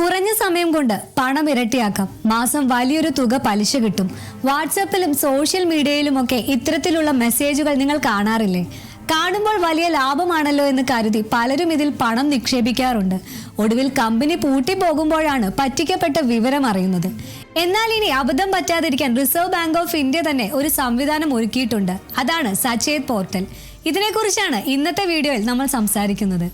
കുറഞ്ഞ സമയം കൊണ്ട് പണം ഇരട്ടിയാക്കാം. മാസം വലിയൊരു തുക പലിശ കിട്ടും. വാട്സപ്പിലും സോഷ്യൽ മീഡിയയിലുമൊക്കെ ഇത്തരത്തിലുള്ള മെസ്സേജുകൾ നിങ്ങൾ കാണാറില്ലേ? കാണുമ്പോൾ വലിയ ലാഭമാണല്ലോ എന്ന് കരുതി പലരും ഇതിൽ പണം നിക്ഷേപിക്കാറുണ്ട്. ഒടുവിൽ കമ്പനി പൂട്ടിപ്പോകുമ്പോഴാണ് പറ്റിക്കപ്പെട്ട വിവരം അറിയുന്നത്. എന്നാൽ ഇനി അബദ്ധം പറ്റാതിരിക്കാൻ റിസർവ് ബാങ്ക് ഓഫ് ഇന്ത്യ തന്നെ ഒരു സംവിധാനം ഒരുക്കിയിട്ടുണ്ട്. അതാണ് സച്ചേത് പോർട്ടൽ. ഇതിനെക്കുറിച്ചാണ് ഇന്നത്തെ വീഡിയോയിൽ നമ്മൾ സംസാരിക്കുന്നത്.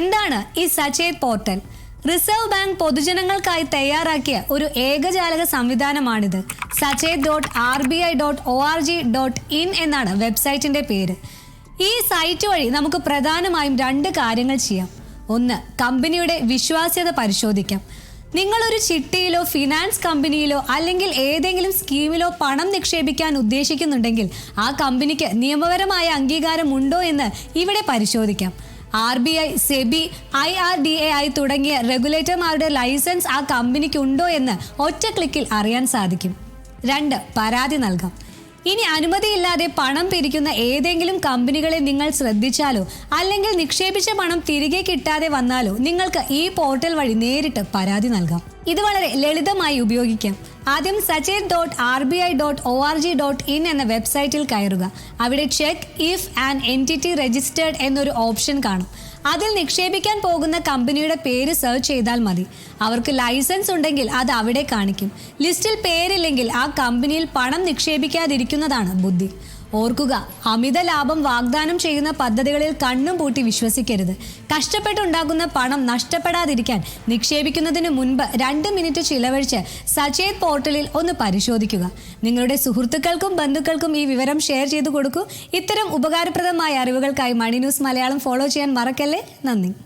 എന്താണ് ഈ സച്ചേത് പോർട്ടൽ? റിസർവ് ബാങ്ക് പൊതുജനങ്ങൾക്കായി തയ്യാറാക്കിയ ഒരു ഏകജാലക സംവിധാനമാണിത്. Sachet dot R B I dot O R G dot in എന്നാണ് വെബ്സൈറ്റിന്റെ പേര്. ഈ സൈറ്റ് വഴി നമുക്ക് പ്രധാനമായും രണ്ട് കാര്യങ്ങൾ ചെയ്യാം. ഒന്ന് കമ്പനിയുടെ വിശ്വാസ്യത പരിശോധിക്കാം. നിങ്ങളൊരു ചിട്ടിയിലോ ഫിനാൻസ് കമ്പനിയിലോ അല്ലെങ്കിൽ ഏതെങ്കിലും സ്കീമിലോ പണം നിക്ഷേപിക്കാൻ ഉദ്ദേശിക്കുന്നുണ്ടെങ്കിൽ ആ കമ്പനിക്ക് നിയമപരമായ അംഗീകാരമുണ്ടോ എന്ന് ഇവിടെ പരിശോധിക്കാം. R B I SEBI I R D A I തുടങ്ങിയ റെഗുലേറ്റർമാരുടെ ലൈസൻസ് ആ കമ്പനിക്ക് ഉണ്ടോ എന്ന് ഒറ്റ ക്ലിക്കിൽ അറിയാൻ സാധിക്കും. രണ്ട് പരാതി നൽകാം. ഇനി അനുമതിയില്ലാതെ പണം പിരിക്കുന്ന ഏതെങ്കിലും കമ്പനികളെ നിങ്ങൾ ശ്രദ്ധിച്ചാലോ അല്ലെങ്കിൽ നിക്ഷേപിച്ച പണം തിരികെ കിട്ടാതെ വന്നാലോ നിങ്ങൾക്ക് ഈ പോർട്ടൽ വഴി നേരിട്ട് പരാതി നൽകാം. ഇത് വളരെ ലളിതമായി ഉപയോഗിക്കാം. ആദ്യം Sachet dot R B I dot O R G dot in എന്ന വെബ്സൈറ്റിൽ കയറുക. അവിടെ check if and entity registered എന്നൊരു ഓപ്ഷൻ കാണും. അതിൽ നിക്ഷേപിക്കാൻ പോകുന്ന കമ്പനിയുടെ പേര് സെർച്ച് ചെയ്താൽ മതി. അവർക്ക് ലൈസൻസ് ഉണ്ടെങ്കിൽ അത് അവിടെ കാണിക്കും. ലിസ്റ്റിൽ പേരില്ലെങ്കിൽ ആ കമ്പനിയിൽ പണം നിക്ഷേപിക്കാതിരിക്കുന്നതാണ് ബുദ്ധി. ഓർക്കുക അമിത ലാഭം വാഗ്ദാനം ചെയ്യുന്ന പദ്ധതികളിൽ കണ്ണും പൂട്ടി വിശ്വസിക്കരുത്. കഷ്ടപ്പെട്ടുണ്ടാക്കുന്ന പണം നഷ്ടപ്പെടാതിരിക്കാൻ നിക്ഷേപിക്കുന്നതിന് മുൻപ് രണ്ട് മിനിറ്റ് ചിലവഴിച്ച് സചേത് പോർട്ടലിൽ ഒന്ന് പരിശോധിക്കുക. നിങ്ങളുടെ സുഹൃത്തുക്കൾക്കും ബന്ധുക്കൾക്കും ഈ വിവരം ഷെയർ ചെയ്തു കൊടുക്കൂ. ഇത്തരം ഉപകാരപ്രദമായ അറിവുകൾക്കായി മണി ന്യൂസ് മലയാളം ഫോളോ ചെയ്യാൻ മറക്കല്ലേ? നന്ദി.